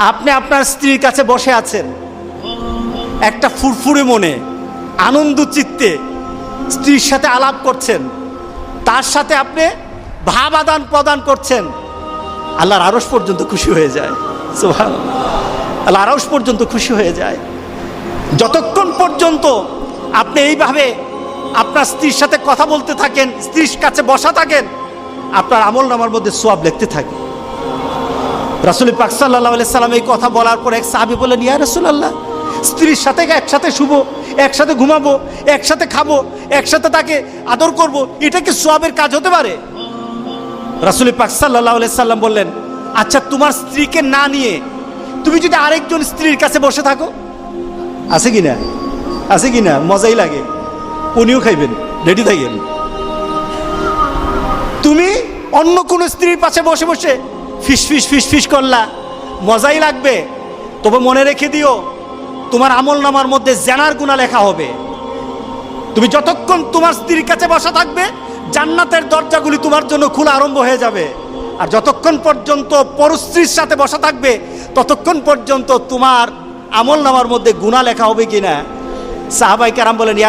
আপনি আপনার স্ত্রীর কাছে বসে আছেন। একটা ফুরফুরে মনে, আনন্দ চিত্তে স্ত্রীর সাথে আলাপ করছেন। তার সাথে আপনি ভাব আদান প্রদান করছেন। আল্লাহর আরস পর্যন্ত খুশি হয়ে যায়। সোহান আল্লাহ। আরস পর্যন্ত খুশি হয়ে যায়। যতক্ষণ পর্যন্ত আপনি এইভাবে আপনার স্ত্রীর সাথে কথা বলতে থাকেন, স্ত্রীর কাছে বসা থাকেন, আপনার আমল নামার মধ্যে সোয়াব লিখতে থাকে রাসুল পাক সাল্লাহ সাল্লাম এই কথা বলার পর এক সাহাবি বলেন ইয়া রসুল্লাহ স্ত্রীর সাথে একসাথে শুবো, একসাথে ঘুমাবো, একসাথে খাব, একসাথে তাকে আদর করব, এটা কি সোয়াবের কাজ হতে পারে? রাসুল পাক সাল্লাহ সাল্লাম বললেন আচ্ছা তোমার স্ত্রীকে না নিয়ে তুমি যদি আরেকজন স্ত্রীর কাছে বসে থাকো, আছে কি না? আছে কি না? মজাই লাগে। উনিও খাইবেন, রেডি থাকেন। তুমি অন্য কোনো স্ত্রীর পাশে বসে বসে ফিস ফিস ফিস ফিস করলা। মজাই লাগবে। তবে মনে রেখে দিও, তোমার আমল নামার মধ্যে জেনার গুণা লেখা হবে। তুমি যতক্ষণ তোমার স্ত্রীর কাছে বসা থাকবে, জান্নাতের দরজাগুলি তোমার জন্য খোলা আরম্ভ হয়ে যাবে। আর যতক্ষণ পর্যন্ত পরস্ত্রীর সাথে বসা থাকবে, ততক্ষণ পর্যন্ত তোমার আমল নামার মধ্যে গুণা লেখা হবে কিনা। সাহাবাই কারাম বলেন, ইয়া